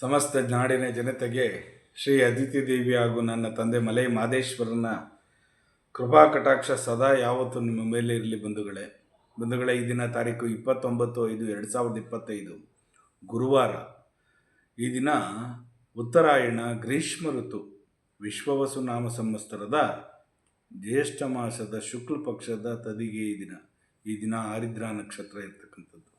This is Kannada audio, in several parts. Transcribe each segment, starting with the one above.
ಸಮಸ್ತ ನಾಡಿನ ಜನತೆಗೆ ಶ್ರೀ ಅದಿತಿ ದೇವಿ ಹಾಗೂ ನನ್ನ ತಂದೆ ಮಲೈ ಮಾದೇಶ್ವರನ ಕೃಪಾ ಕಟಾಕ್ಷ ಸದಾ ಯಾವತ್ತೂ ನಿಮ್ಮ ಮೇಲೆ ಇರಲಿ ಬಂಧುಗಳೇ. ಬಂಧುಗಳೇ, ಈ ದಿನ ತಾರೀಕು ಇಪ್ಪತ್ತೊಂಬತ್ತು ಐದು ಎರಡು ಸಾವಿರದ ಇಪ್ಪತ್ತೈದು, ಗುರುವಾರ. ಈ ದಿನ ಉತ್ತರಾಯಣ ಗ್ರೀಷ್ಮ ಋತು, ವಿಶ್ವವಸು ನಾಮ ಸಂವತ್ಸರದ ಜ್ಯೇಷ್ಠ ಮಾಸದ ಶುಕ್ಲ ಪಕ್ಷದ ತದಿಗೆ ಈ ದಿನ. ಈ ದಿನ ಆರಿದ್ರಾ ನಕ್ಷತ್ರ ಇರ್ತಕ್ಕಂಥದ್ದು.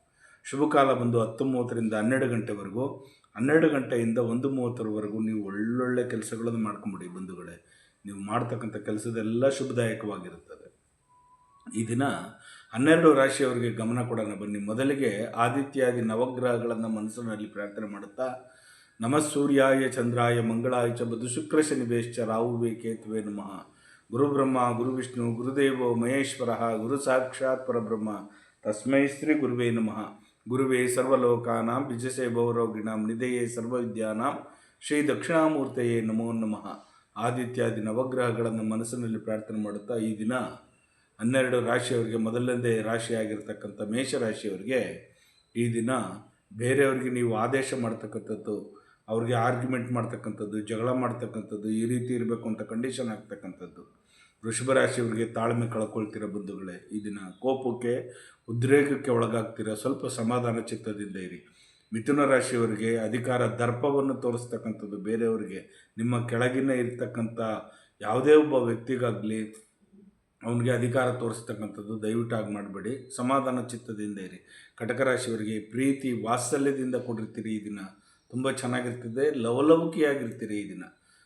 ಶುಭ ಕಾಲ ಬಂದು ಹತ್ತು ಮೂವತ್ತರಿಂದ ಹನ್ನೆರಡು ಗಂಟೆವರೆಗೂ. ಹನ್ನೆರಡು ಗಂಟೆಯಿಂದ ಒಂದು ಮೂವತ್ತರವರೆಗೂ ನೀವು ಒಳ್ಳೊಳ್ಳೆ ಕೆಲಸಗಳನ್ನು ಮಾಡ್ಕೊಂಬಿಡಿ ಬಂಧುಗಳೇ. ನೀವು ಮಾಡ್ತಕ್ಕಂಥ ಕೆಲಸದೆಲ್ಲ ಶುಭದಾಯಕವಾಗಿರುತ್ತದೆ. ಈ ದಿನ ಹನ್ನೆರಡು ರಾಶಿಯವರಿಗೆ ಗಮನ ಕೊಡೋಣ ಬನ್ನಿ. ಮೊದಲಿಗೆ ಆದಿತ್ಯಾದಿ ನವಗ್ರಹಗಳನ್ನು ಮನಸ್ಸಿನಲ್ಲಿ ಪ್ರಾರ್ಥನೆ ಮಾಡುತ್ತಾ, ನಮಃ ಸೂರ್ಯಾಯ ಚಂದ್ರಾಯ ಮಂಗಳಾಯ ಚ ಬದು ಶುಕ್ರ ಶನಿವೇಶ್ಚ ರಾಹುವೇ ಕೇತುವೆ ನಮಃ. ಗುರುಬ್ರಹ್ಮ ಗುರುವಿಷ್ಣು ಗುರುದೇವೋ ಮಹೇಶ್ವರ, ಗುರು ಸಾಕ್ಷಾತ್ ಪರಬ್ರಹ್ಮ, ತಸ್ಮೈ ಶ್ರೀ ಗುರುವೇ ನಮಃ. ಗುರುವೇ ಸರ್ವಲೋಕಾನಾಂ ಬಿಜಸೇ ಭೌರೋಗಿಣಾಂ ನಿಧೆಯೇ ಸರ್ವವಿದ್ಯಾನಾಂ ಶ್ರೀ ದಕ್ಷಿಣಾಮೂರ್ತೆಯೇ ನಮೋ ನಮಃ. ಆದಿತ್ಯಾದಿ ನವಗ್ರಹಗಳನ್ನು ಮನಸ್ಸಿನಲ್ಲಿ ಪ್ರಾರ್ಥನೆ ಮಾಡುತ್ತಾ ಈ ದಿನ ಹನ್ನೆರಡು ರಾಶಿಯವರಿಗೆ, ಮೊದಲನೇ ರಾಶಿಯಾಗಿರ್ತಕ್ಕಂಥ ಮೇಷರಾಶಿಯವರಿಗೆ ಈ ದಿನ ಬೇರೆಯವರಿಗೆ ನೀವು ಆದೇಶ ಮಾಡ್ತಕ್ಕಂಥದ್ದು, ಅವ್ರಿಗೆ ಆರ್ಗ್ಯುಮೆಂಟ್ ಮಾಡ್ತಕ್ಕಂಥದ್ದು, ಜಗಳ ಮಾಡ್ತಕ್ಕಂಥದ್ದು, ಈ ರೀತಿ ಇರಬೇಕು ಅಂತ ಕಂಡೀಷನ್ ಆಗ್ತಕ್ಕಂಥದ್ದು. ವೃಷಭ ರಾಶಿಯವರಿಗೆ ತಾಳ್ಮೆ ಕಳ್ಕೊಳ್ತಿರೋ ಬಂಧುಗಳೇ? ಈ ದಿನ ಕೋಪಕ್ಕೆ, ಉದ್ರೇಕಕ್ಕೆ ಒಳಗಾಗ್ತಿರೋ? ಸ್ವಲ್ಪ ಸಮಾಧಾನ ಚಿತ್ತದಿಂದ ಇರಿ. ಮಿಥುನ ರಾಶಿಯವರಿಗೆ ಅಧಿಕಾರ ದರ್ಪವನ್ನು ತೋರಿಸ್ತಕ್ಕಂಥದ್ದು ಬೇರೆಯವರಿಗೆ. ನಿಮ್ಮ ಕೆಳಗಿನ ಇರ್ತಕ್ಕಂಥ ಯಾವುದೇ ಒಬ್ಬ ವ್ಯಕ್ತಿಗಾಗಲಿ ಅವನಿಗೆ ಅಧಿಕಾರ ತೋರಿಸ್ತಕ್ಕಂಥದ್ದು ದಯವಿಟ್ಟು ಆಗಿ ಮಾಡಬೇಡಿ. ಸಮಾಧಾನ ಚಿತ್ತದಿಂದ ಇರಿ. ಕಟಕ ರಾಶಿಯವರಿಗೆ ಪ್ರೀತಿ, ವಾತ್ಸಲ್ಯದಿಂದ ಕೊಡಿರ್ತೀರಿ ಈ ದಿನ. ತುಂಬ ಚೆನ್ನಾಗಿರ್ತದೆ. ಲವಲವಿಕೆಯಾಗಿರ್ತೀರಿ ಈ ದಿನ.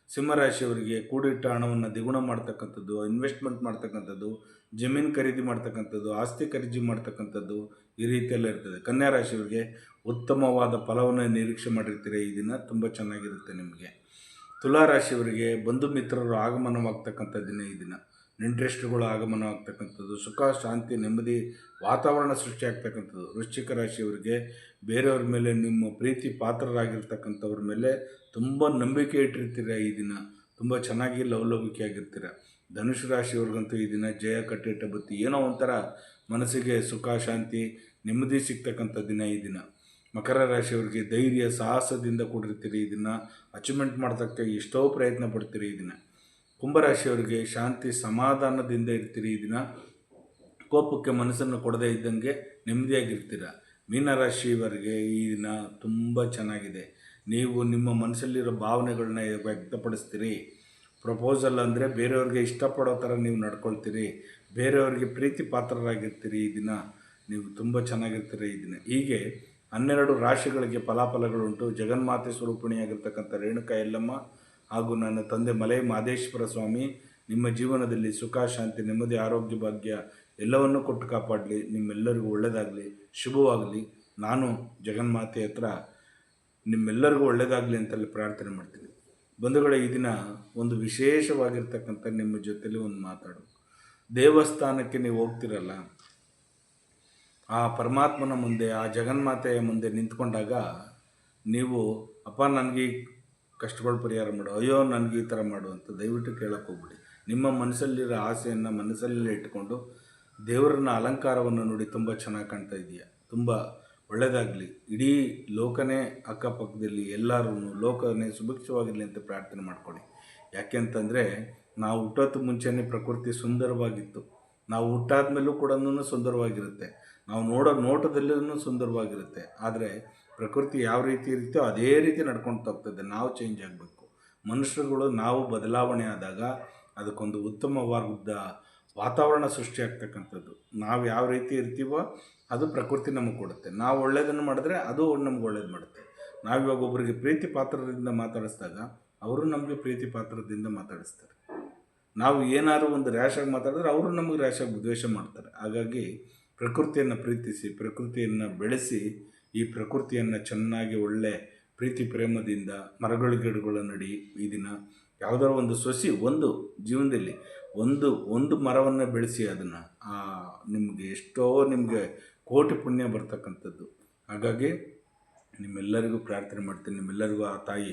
ಸಿಂಹರಾಶಿಯವರಿಗೆ ಕೂಡಿಟ್ಟ ಹಣವನ್ನು ದ್ವಿಗುಣ ಮಾಡ್ತಕ್ಕಂಥದ್ದು ಇನ್ವೆಸ್ಟ್ಮೆಂಟ್ ಮಾಡ್ತಕ್ಕಂಥದ್ದು, ಜಮೀನು ಖರೀದಿ ಮಾಡ್ತಕ್ಕಂಥದ್ದು, ಆಸ್ತಿ ಖರೀದಿ ಮಾಡ್ತಕ್ಕಂಥದ್ದು ಈ ರೀತಿಯೆಲ್ಲ ಇರ್ತದೆ. ಕನ್ಯಾ ರಾಶಿಯವರಿಗೆ ಉತ್ತಮವಾದ ಫಲವನ್ನು ನಿರೀಕ್ಷೆ ಮಾಡಿರ್ತೀರಿ ಈ ದಿನ ತುಂಬ ಚೆನ್ನಾಗಿರುತ್ತೆ ನಿಮಗೆ. ತುಲಾ ರಾಶಿಯವರಿಗೆ ಬಂಧು ಮಿತ್ರರು ಆಗಮನವಾಗ್ತಕ್ಕಂಥ ದಿನ ಈ ದಿನ. ನೆಂಟ್ರೆಸ್ಟ್ರುಗಳು ಆಗಮನವಾಗ್ತಕ್ಕಂಥದ್ದು ಸುಖ, ಶಾಂತಿ, ನೆಮ್ಮದಿ, ವಾತಾವರಣ ಸೃಷ್ಟಿಯಾಗ್ತಕ್ಕಂಥದ್ದು ವೃಶ್ಚಿಕ ರಾಶಿಯವರಿಗೆ ಬೇರೆಯವ್ರ ಮೇಲೆ ನಿಮ್ಮ ಪ್ರೀತಿ ಪಾತ್ರರಾಗಿರ್ತಕ್ಕಂಥವ್ರ ಮೇಲೆ ತುಂಬ ನಂಬಿಕೆ ಇಟ್ಟಿರ್ತೀರ ಈ ದಿನ. ತುಂಬ ಚೆನ್ನಾಗಿ ಲವಲವಿಕೆಯಾಗಿರ್ತೀರ. ಧನುಷು ರಾಶಿಯವ್ರಿಗಂತೂ ಈ ದಿನ ಜಯ ಕಟ್ಟಿಟ್ಟ ಬತ್ತಿ ಏನೋ ಒಂಥರ ಮನಸ್ಸಿಗೆ ಸುಖ, ಶಾಂತಿ, ನೆಮ್ಮದಿ ಸಿಗ್ತಕ್ಕಂಥ ದಿನ ಈ ದಿನ. ಮಕರ ರಾಶಿಯವ್ರಿಗೆ ಧೈರ್ಯ, ಸಾಹಸದಿಂದ ಕೂಡಿರ್ತೀರಿ ಇದನ್ನು ದಿನ. ಅಚೀವ್ಮೆಂಟ್ ಮಾಡ್ತಕ್ಕ ಎಷ್ಟೋ ಪ್ರಯತ್ನ ಪಡ್ತೀರಿ ಈ ದಿನ. ಕುಂಭರಾಶಿಯವರಿಗೆ ಶಾಂತಿ ಸಮಾಧಾನದಿಂದ ಇರ್ತೀರಿ ಈ ದಿನ. ಕೋಪಕ್ಕೆ ಮನಸ್ಸನ್ನು ಕೊಡದೇ ಇದ್ದಂಗೆ ನೆಮ್ಮದಿಯಾಗಿರ್ತೀರ. ಮೀನರಾಶಿಯವರಿಗೆ ಈ ದಿನ ತುಂಬ ಚೆನ್ನಾಗಿದೆ. ನೀವು ನಿಮ್ಮ ಮನಸ್ಸಲ್ಲಿರೋ ಭಾವನೆಗಳನ್ನ ವ್ಯಕ್ತಪಡಿಸ್ತೀರಿ. ಪ್ರಪೋಸಲ್ ಅಂದರೆ ಬೇರೆಯವ್ರಿಗೆ ಇಷ್ಟಪಡೋ ಥರ ನೀವು ನಡ್ಕೊಳ್ತೀರಿ. ಬೇರೆಯವ್ರಿಗೆ ಪ್ರೀತಿ ಪಾತ್ರರಾಗಿರ್ತೀರಿ ಈ ದಿನ. ನೀವು ತುಂಬ ಚೆನ್ನಾಗಿರ್ತೀರಿ ಈ ದಿನ. ಹೀಗೆ ಹನ್ನೆರಡು ರಾಶಿಗಳಿಗೆ ಫಲಾಫಲಗಳುಂಟು. ಜಗನ್ಮಾತೆ ಸ್ವರೂಪಿಣಿಯಾಗಿರ್ತಕ್ಕಂಥ ರೇಣುಕಾ ಯಲ್ಲಮ್ಮ ಹಾಗೂ ನನ್ನ ತಂದೆ ಮಲೈ ಮಾದೇಶ್ವರ ಸ್ವಾಮಿ, ನಿಮ್ಮ ಜೀವನದಲ್ಲಿ ಸುಖ, ಶಾಂತಿ, ನೆಮ್ಮದಿ, ಆರೋಗ್ಯ, ಭಾಗ್ಯ ಎಲ್ಲವನ್ನೂ ಕೊಟ್ಟು ಕಾಪಾಡಲಿ. ನಿಮ್ಮೆಲ್ಲರಿಗೂ ಒಳ್ಳೆಯದಾಗಲಿ ಶುಭವಾಗಲಿ. ನಾನು ಜಗನ್ಮಾತೆ ಹತ್ರ ನಿಮ್ಮೆಲ್ಲರಿಗೂ ಒಳ್ಳೆಯದಾಗಲಿ ಅಂತಲ್ಲಿ ಪ್ರಾರ್ಥನೆ ಮಾಡ್ತೀನಿ. ಬಂಧುಗಳೇ, ಈ ದಿನ ಒಂದು ವಿಶೇಷವಾಗಿರ್ತಕ್ಕಂಥ ನಿಮ್ಮ ಜೊತೆಲಿ ಒಂದು ಮಾತಾಡು. ದೇವಸ್ಥಾನಕ್ಕೆ ನೀವು ಹೋಗ್ತಿರಲ್ಲ, ಆ ಪರಮಾತ್ಮನ ಮುಂದೆ, ಆ ಜಗನ್ಮಾತೆಯ ಮುಂದೆ ನಿಂತ್ಕೊಂಡಾಗ ನೀವು, ಅಪ್ಪ, ನನಗೆ ಕಷ್ಟಗಳು ಪರಿಹಾರ ಮಾಡು. ಅಯ್ಯೋ, ನನಗೆ ಈ ಥರ ಮಾಡು ಅಂತ ದಯವಿಟ್ಟು ಕೇಳಕ್ಕೆ ಹೋಗ್ಬಿಡಿ. ನಿಮ್ಮ ಮನಸ್ಸಲ್ಲಿರೋ ಆಸೆಯನ್ನು ಮನಸ್ಸಲ್ಲೇ ಇಟ್ಟುಕೊಂಡು ದೇವರನ್ನ ಅಲಂಕಾರವನ್ನು ನೋಡಿ ತುಂಬ ಚೆನ್ನಾಗಿ ಕಾಣ್ತಾ ಇದೆಯಾ. ತುಂಬ ಒಳ್ಳೆಯದಾಗಲಿ ಇಡೀ ಲೋಕನೇ ಅಕ್ಕಪಕ್ಕದಲ್ಲಿ ಎಲ್ಲರೂ ಲೋಕನೇ ಸುಭಿಕ್ಷವಾಗಿರಲಿ ಅಂತ ಪ್ರಾರ್ಥನೆ ಮಾಡ್ಕೊಳ್ಳಿ. ಯಾಕೆ ಅಂತಂದರೆ, ನಾವು ಹುಟ್ಟೋದು ಮುಂಚೆನೇ ಪ್ರಕೃತಿ ಸುಂದರವಾಗಿತ್ತು. ನಾವು ಹುಟ್ಟಾದ ಮೇಲೂ ಕೂಡ ಸುಂದರವಾಗಿರುತ್ತೆ. ನಾವು ನೋಡೋ ನೋಟದಲ್ಲೂ ಸುಂದರವಾಗಿರುತ್ತೆ. ಆದರೆ ಪ್ರಕೃತಿ ಯಾವ ರೀತಿ ಇರುತ್ತೋ ಅದೇ ರೀತಿ ನಡ್ಕೊಂಡು ಹೋಗ್ತದೆ. ನಾವು ಚೇಂಜ್ ಆಗಬೇಕು. ಮನುಷ್ಯರುಗಳು ನಾವು ಬದಲಾವಣೆ ಆದಾಗ ಅದಕ್ಕೊಂದು ಉತ್ತಮವಾದ ವಾತಾವರಣ ಸೃಷ್ಟಿಯಾಗ್ತಕ್ಕಂಥದ್ದು ನಾವು ಯಾವ ರೀತಿ ಇರ್ತೀವೋ ಅದು ಪ್ರಕೃತಿ ನಮಗೆ ಕೊಡುತ್ತೆ. ನಾವು ಒಳ್ಳೆಯದನ್ನು ಮಾಡಿದ್ರೆ ಅದು ನಮ್ಗೆ ಒಳ್ಳೇದು ಮಾಡುತ್ತೆ. ನಾವಿವಾಗ ಒಬ್ಬರಿಗೆ ಪ್ರೀತಿ ಪಾತ್ರದಿಂದ ಮಾತಾಡಿಸಿದಾಗ ಅವರು ನಮಗೆ ಪ್ರೀತಿ ಪಾತ್ರದಿಂದ ಮಾತಾಡಿಸ್ತಾರೆ. ನಾವು ಏನಾದ್ರು ಒಂದು ರ್ಯಾಶಾಗಿ ಮಾತಾಡಿದ್ರೆ ಅವರು ನಮಗೆ ರ್ಯಾಶಾಗಿ ದ್ವೇಷ ಮಾಡ್ತಾರೆ. ಹಾಗಾಗಿ ಪ್ರಕೃತಿಯನ್ನು ಪ್ರೀತಿಸಿ, ಪ್ರಕೃತಿಯನ್ನು ಬೆಳೆಸಿ, ಈ ಪ್ರಕೃತಿಯನ್ನು ಚೆನ್ನಾಗಿ ಒಳ್ಳೆ ಪ್ರೀತಿ ಪ್ರೇಮದಿಂದ ಮರಗಳ ಗಿಡಗಳ ನಡಿ ಈ ದಿನ. ಯಾವುದಾದ್ರು ಒಂದು ಸೊಸಿ, ಒಂದು ಜೀವನದಲ್ಲಿ ಒಂದು ಒಂದು ಮರವನ್ನು ಬೆಳೆಸಿ ಅದನ್ನು. ನಿಮಗೆ ಎಷ್ಟೋ ನಿಮಗೆ ಕೋಟಿ ಪುಣ್ಯ ಬರ್ತಕ್ಕಂಥದ್ದು. ಹಾಗಾಗಿ ನಿಮ್ಮೆಲ್ಲರಿಗೂ ಪ್ರಾರ್ಥನೆ ಮಾಡ್ತೀನಿ. ನಿಮ್ಮೆಲ್ಲರಿಗೂ ಆ ತಾಯಿ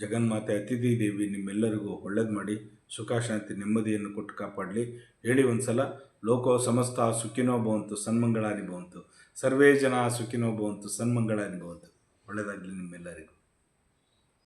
ಜಗನ್ಮಾತೆ ಅತಿಥಿ ದೇವಿ ನಿಮ್ಮೆಲ್ಲರಿಗೂ ಒಳ್ಳೇದು ಮಾಡಿ, ಸುಖ, ಶಾಂತಿ, ನೆಮ್ಮದಿಯನ್ನು ಕೊಟ್ಟು ಕಾಪಾಡಲಿ. ಹೇಳಿ ಒಂದು ಸಲ ಲೋಕೋ ಸಮಸ್ತ ಸುಖಿನೋ ಭವಂತು, ಸನ್ಮಂಗಳಾನಿ ಭವಂತು. ಸರ್ವೇ ಜನ ಸುಖಿನೋ ಭವಂತು, ಸನ್ಮಂಗಳಾನಿ ಭವಂತು. ಒಳ್ಳೆಯದಾಗಲಿ ನಿಮ್ಮೆಲ್ಲರಿಗೂ.